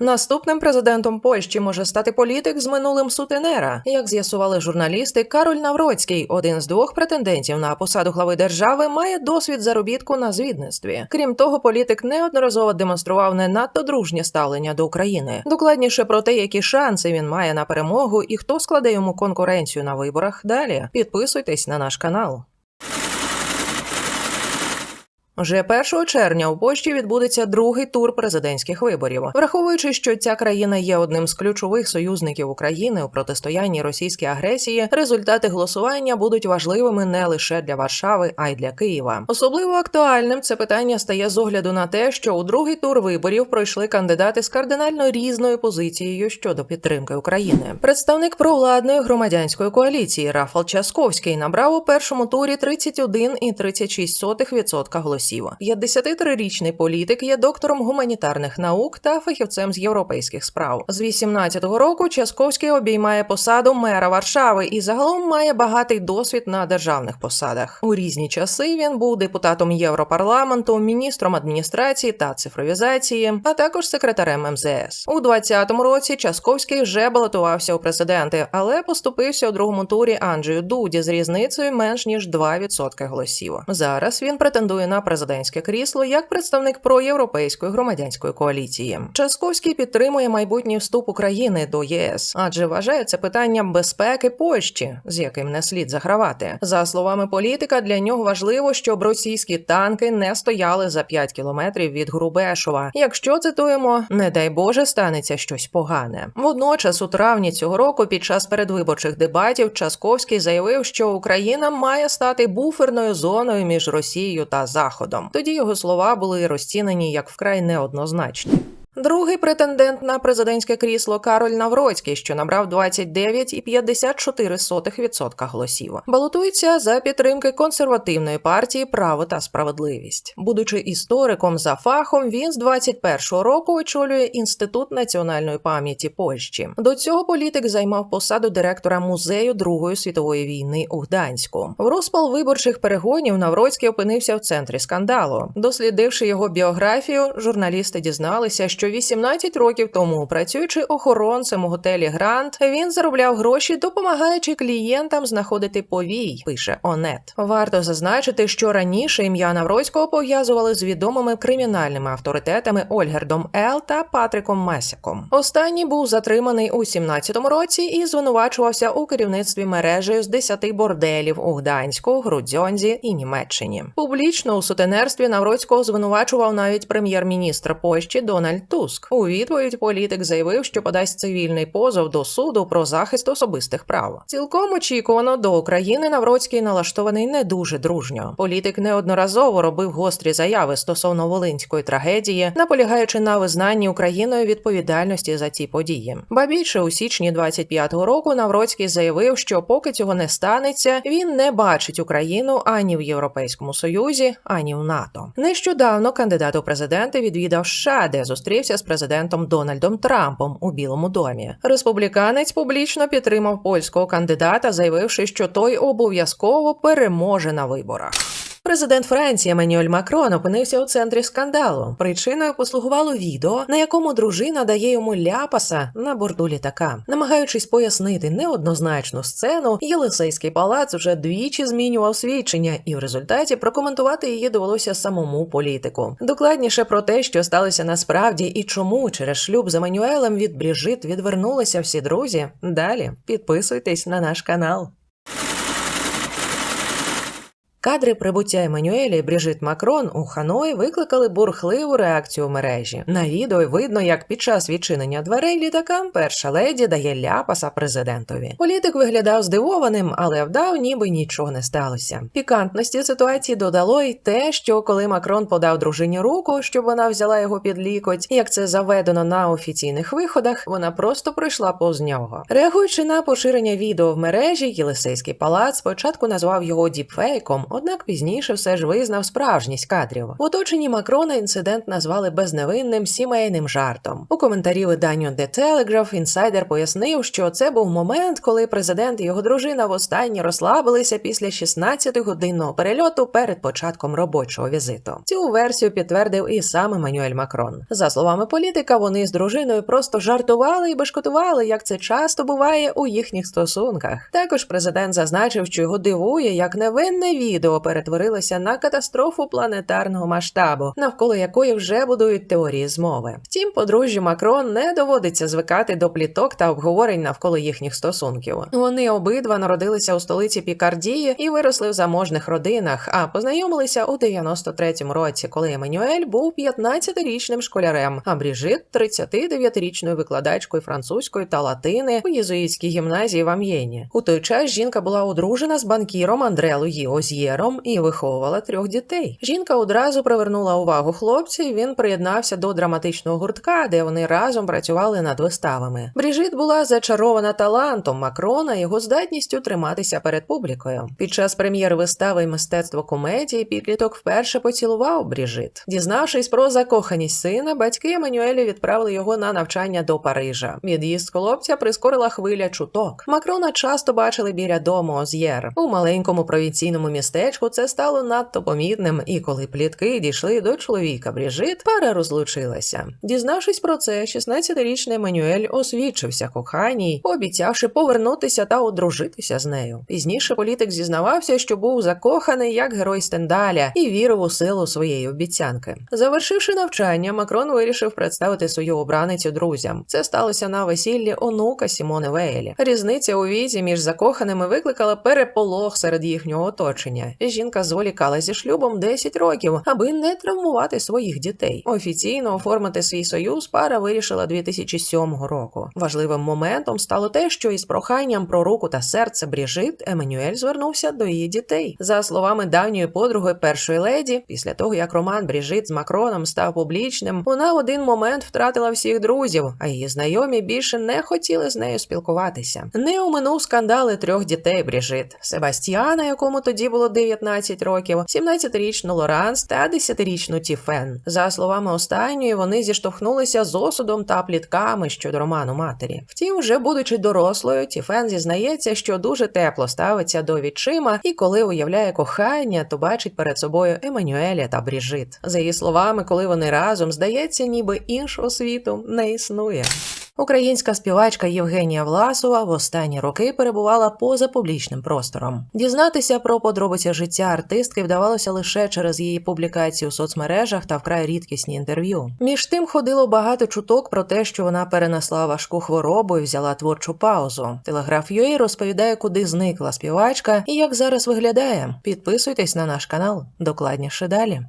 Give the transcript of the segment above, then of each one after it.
Наступним президентом Польщі може стати політик з минулим сутенера. Як з'ясували журналісти, Кароль Навроцький, один з двох претендентів на посаду глави держави, має досвід заробітку на звідництві. Крім того, політик неодноразово демонстрував не надто дружнє ставлення до України. Докладніше про те, які шанси він має на перемогу і хто складе йому конкуренцію на виборах. Далі підписуйтесь на наш канал. Вже 1 червня у Польщі відбудеться другий тур президентських виборів, враховуючи, що ця країна є одним з ключових союзників України у протистоянні російській агресії. Результати голосування будуть важливими не лише для Варшави, а й для Києва. Особливо актуальним це питання стає з огляду на те, що у другий тур виборів пройшли кандидати з кардинально різною позицією щодо підтримки України. Представник провладної громадянської коаліції Рафал Часковський набрав у першому турі 31,36% голосів. 53-річний політик є доктором гуманітарних наук та фахівцем з європейських справ. З 18-го року Часковський обіймає посаду мера Варшави і загалом має багатий досвід на державних посадах. У різні часи він був депутатом Європарламенту, міністром адміністрації та цифровізації, а також секретарем МЗС. У 20-му році Часковський вже балотувався у президенти, але поступився у другому турі Анджею Дуді з різницею менш ніж 2% голосів. Зараз він претендує на президентське крісло як представник проєвропейської громадянської коаліції. Часковський підтримує майбутній вступ України до ЄС, адже вважає це питанням безпеки Польщі, з яким не слід загравати. За словами політика, для нього важливо, щоб російські танки не стояли за 5 кілометрів від Грубешова. Якщо цитуємо, не дай Боже, станеться щось погане. Водночас, у травні цього року, під час передвиборчих дебатів, Часковський заявив, що Україна має стати буферною зоною між Росією та Заходом. Тоді його слова були розцінені як вкрай неоднозначні. Другий претендент на президентське крісло Кароль Навроцький, що набрав 29,54% голосів, балотується за підтримки консервативної партії Право та справедливість. Будучи істориком за фахом, він з 21-го року очолює інститут національної пам'яті Польщі. До цього політик займав посаду директора музею Другої світової війни у Гданську. В розпал виборчих перегонів Навроцький опинився в центрі скандалу. Дослідивши його біографію, журналісти дізналися, що 18 років тому, працюючи охоронцем у готелі Грант, він заробляв гроші, допомагаючи клієнтам знаходити повій. Пише Онет. Варто зазначити, що раніше ім'я Навроцького пов'язували з відомими кримінальними авторитетами Ольгердом Ел та Патриком Масяком. Останній був затриманий у 17-му році і звинувачувався у керівництві мережею з 10 борделів у Гданську, Грудзьонзі і Німеччині. Публічно у сутенерстві Навроцького звинувачував навіть прем'єр-міністр Польщі Дональд Туск. У відповідь політик заявив, що подасть цивільний позов до суду про захист особистих прав. Цілком очікувано до України Навроцький налаштований не дуже дружньо. Політик неодноразово робив гострі заяви стосовно волинської трагедії, наполягаючи на визнанні Україною відповідальності за ці події. Ба більше у січні 25-го року Навроцький заявив, що поки цього не станеться, він не бачить Україну ані в Європейському Союзі, ані в НАТО. Нещодавно кандидат у президенти відвідав США, де зустрівся з президентом Дональдом Трампом у Білому домі. Республіканець публічно підтримав польського кандидата, заявивши, що той обов'язково переможе на виборах. Президент Франції Еммануель Макрон опинився у центрі скандалу. Причиною послугувало відео, на якому дружина дає йому ляпаса на борту літака, намагаючись пояснити неоднозначну сцену, Єлисейський палац вже двічі змінював свідчення, і в результаті прокоментувати її довелося самому політику. Докладніше про те, що сталося насправді, і чому через шлюб з Еммануелем від Бріжит відвернулися всі друзі. Далі підписуйтесь на наш канал. Кадри прибуття Еммануеля і Бріжит Макрон у Ханой викликали бурхливу реакцію в мережі. На відео видно, як під час відчинення дверей літака перша леді дає ляпаса президентові. Політик виглядав здивованим, але вдав, ніби нічого не сталося. Пікантності ситуації додало й те, що коли Макрон подав дружині руку, щоб вона взяла його під лікоть, як це заведено на офіційних виходах, вона просто пройшла повз нього. Реагуючи на поширення відео в мережі, Єлисейський палац спочатку назвав його діпфейком однак пізніше все ж визнав справжність кадрів. В оточенні Макрона інцидент назвали безневинним сімейним жартом. У коментарі виданню The Telegraph інсайдер пояснив, що це був момент, коли президент і його дружина востаннє розслабилися після 16-годинного перельоту перед початком робочого візиту. Цю версію підтвердив і сам Еммануель Макрон. За словами політика, вони з дружиною просто жартували і бешкотували, як це часто буває у їхніх стосунках. Також президент зазначив, що його дивує, як невинне відео перетворилося на катастрофу планетарного масштабу, навколо якої вже будують теорії змови. Втім, подружжю Макрон не доводиться звикати до пліток та обговорень навколо їхніх стосунків. Вони обидва народилися у столиці Пікардії і виросли в заможних родинах, а познайомилися у 93-му році, коли Еммануель був 15-річним школярем, а Бріжит 39-річною викладачкою французької та латини у єзуїтській гімназії в Амьєні. У той час жінка була одружена з банкіром Андре Луї Оз'єром і виховувала трьох дітей. Жінка одразу привернула увагу хлопця, і він приєднався до драматичного гуртка, де вони разом працювали над виставами. Бріжит була зачарована талантом Макрона і його здатністю триматися перед публікою. Під час прем'єри вистави мистецтво комедії підліток вперше поцілував Бріжит. Дізнавшись про закоханість сина, батьки Еммануелі відправили його на навчання до Парижа. Від'їзд хлопця прискорила хвиля чуток. Макрона часто бачили біля дому Оз'єр. У маленькому провінційному містечку це стало надто помітним, і коли плітки дійшли до чоловіка Бріжит, пара розлучилася. Дізнавшись про це, 16-річний Еммануель освідчився коханій, пообіцявши повернутися та одружитися з нею. Пізніше політик зізнавався, що був закоханий як герой Стендаля і вірив у силу своєї обіцянки. Завершивши навчання, Макрон вирішив представити свою обраницю друзям. Це сталося на весіллі онука Сімони Вейлі. Різниця у віці між закоханими викликала переполох серед їхнього оточення. Жінка зволікала зі шлюбом 10 років, аби не травмувати своїх дітей. Офіційно оформити свій союз пара вирішила 2007 року. Важливим моментом стало те, що із проханням про руку та серце Бріжит Еммануель звернувся до її дітей. За словами давньої подруги першої леді, після того як роман Бріжит з Макроном став публічним, вона в один момент втратила всіх друзів, а її знайомі більше не хотіли з нею спілкуватися. Не оминув скандали трьох дітей Бріжит: Себастьяна, якому тоді було 19 років, 17-річну Лоранс та 10-річну Тіфен. За словами останньої, вони зіштовхнулися з осудом та плітками щодо роману матері. Втім, вже будучи дорослою, Тіфен зізнається, що дуже тепло ставиться до відчима, і коли уявляє кохання, то бачить перед собою Еммануеля та Бріжит. За її словами, коли вони разом здається, ніби іншого світу не існує. Українська співачка Євгенія Власова в останні роки перебувала поза публічним простором. Дізнатися про подробиці життя артистки вдавалося лише через її публікації у соцмережах та вкрай рідкісні інтерв'ю. Між тим ходило багато чуток про те, що вона перенесла важку хворобу і взяла творчу паузу. Телеграф UA розповідає, куди зникла співачка і як зараз виглядає. Підписуйтесь на наш канал. Докладніше далі.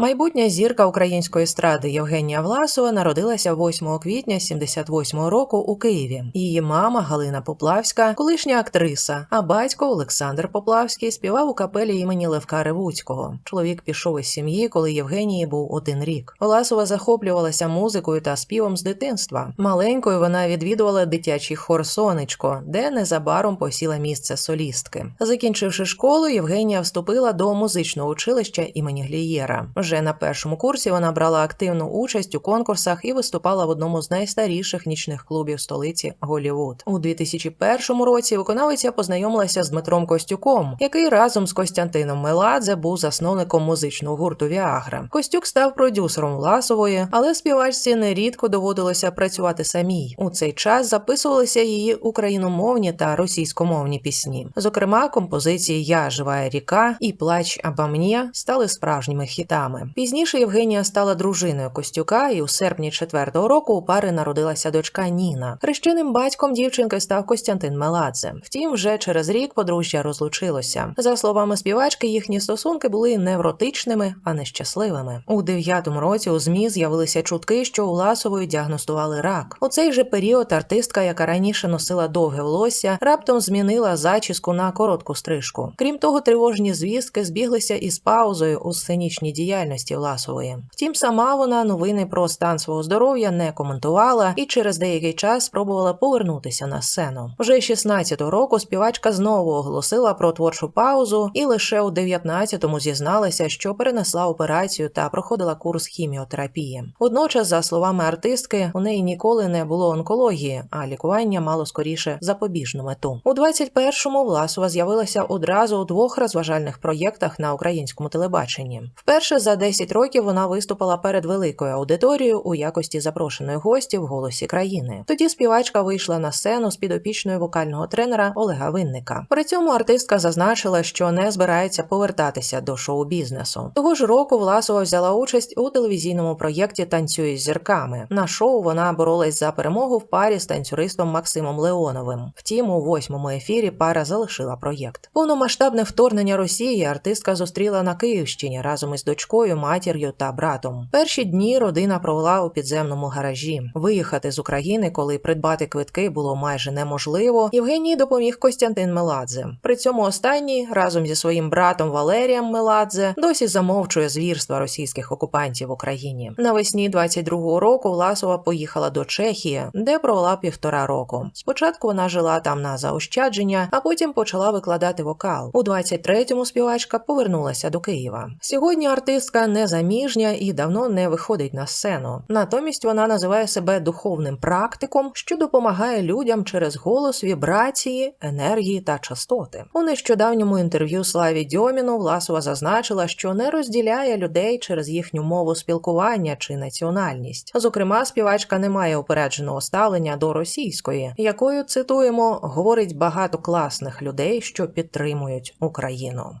Майбутня зірка української естради Євгенія Власова народилася 8 квітня 78-го року у Києві. Її мама Галина Поплавська, колишня актриса, а батько Олександр Поплавський співав у капелі імені Левка Ревуцького. Чоловік пішов із сім'ї, коли Євгенії був один рік. Власова захоплювалася музикою та співом з дитинства. Маленькою вона відвідувала дитячий хор Сонечко, де незабаром посіла місце солістки. Закінчивши школу, Євгенія вступила до музичного училища імені Глієра. Вже на першому курсі вона брала активну участь у конкурсах і виступала в одному з найстаріших нічних клубів столиці Голівуд. У 2001 році виконавиця познайомилася з Дмитром Костюком, який разом з Костянтином Меладзе був засновником музичного гурту Віагра. Костюк став продюсером Власової, але співачці нерідко доводилося працювати самій. У цей час записувалися її україномовні та російськомовні пісні. Зокрема, композиції Я жива ріка і Плач мені стали справжніми хітами. Пізніше Євгенія стала дружиною Костюка, і у серпні четвертого року у пари народилася дочка Ніна. Хрещеним батьком дівчинки став Костянтин Меладзе. Втім, вже через рік подружжя розлучилося. За словами співачки, їхні стосунки були невротичними, а не щасливими. У дев'ятому році у змі з'явилися чутки, що у Ласової діагностували рак. У цей же період артистка, яка раніше носила довге волосся, раптом змінила зачіску на коротку стрижку. Крім того, тривожні звістки збіглися із паузою у сценічній діяльності діяльності Власової. Втім, сама вона новини про стан свого здоров'я не коментувала і через деякий час спробувала повернутися на сцену. Вже 16-го року співачка знову оголосила про творчу паузу і лише у 19-му зізналася, що перенесла операцію та проходила курс хіміотерапії. Водночас, за словами артистки, у неї ніколи не було онкології, а лікування мало скоріше запобіжну мету. У 21-му Власова з'явилася одразу у двох розважальних проєктах на українському телебаченні. Вперше за 10 років вона виступила перед великою аудиторією у якості запрошеної гості в голосі країни. Тоді співачка вийшла на сцену з підопічною вокального тренера Олега Винника. При цьому артистка зазначила, що не збирається повертатися до шоу-бізнесу. Того ж року Власова взяла участь у телевізійному проєкті Танцюй з зірками. На шоу вона боролась за перемогу в парі з танцюристом Максимом Леоновим. Втім, у восьмому ефірі пара залишила проєкт. Повномасштабне вторгнення Росії артистка зустріла на Київщині разом із дочкою, матір'ю та братом. Перші дні родина провела у підземному гаражі. Виїхати з України, коли придбати квитки було майже неможливо. Євгеній допоміг Костянтин Меладзе. При цьому останній разом зі своїм братом Валерієм Меладзе досі замовчує звірства російських окупантів в Україні. Навесні 22-го року Власова поїхала до Чехії, де провела півтора року. Спочатку вона жила там на заощадження, а потім почала викладати вокал. У 23-му співачка повернулася до Києва. Сьогодні артистка незаміжня і давно не виходить на сцену. Натомість вона називає себе духовним практиком, що допомагає людям через голос, вібрації, енергії та частоти. У нещодавньому інтерв'ю Славі Дьоміну Власова зазначила, що не розділяє людей через їхню мову спілкування чи національність. Зокрема, співачка не має упередженого ставлення до російської, якою цитуємо говорить багато класних людей, що підтримують Україну.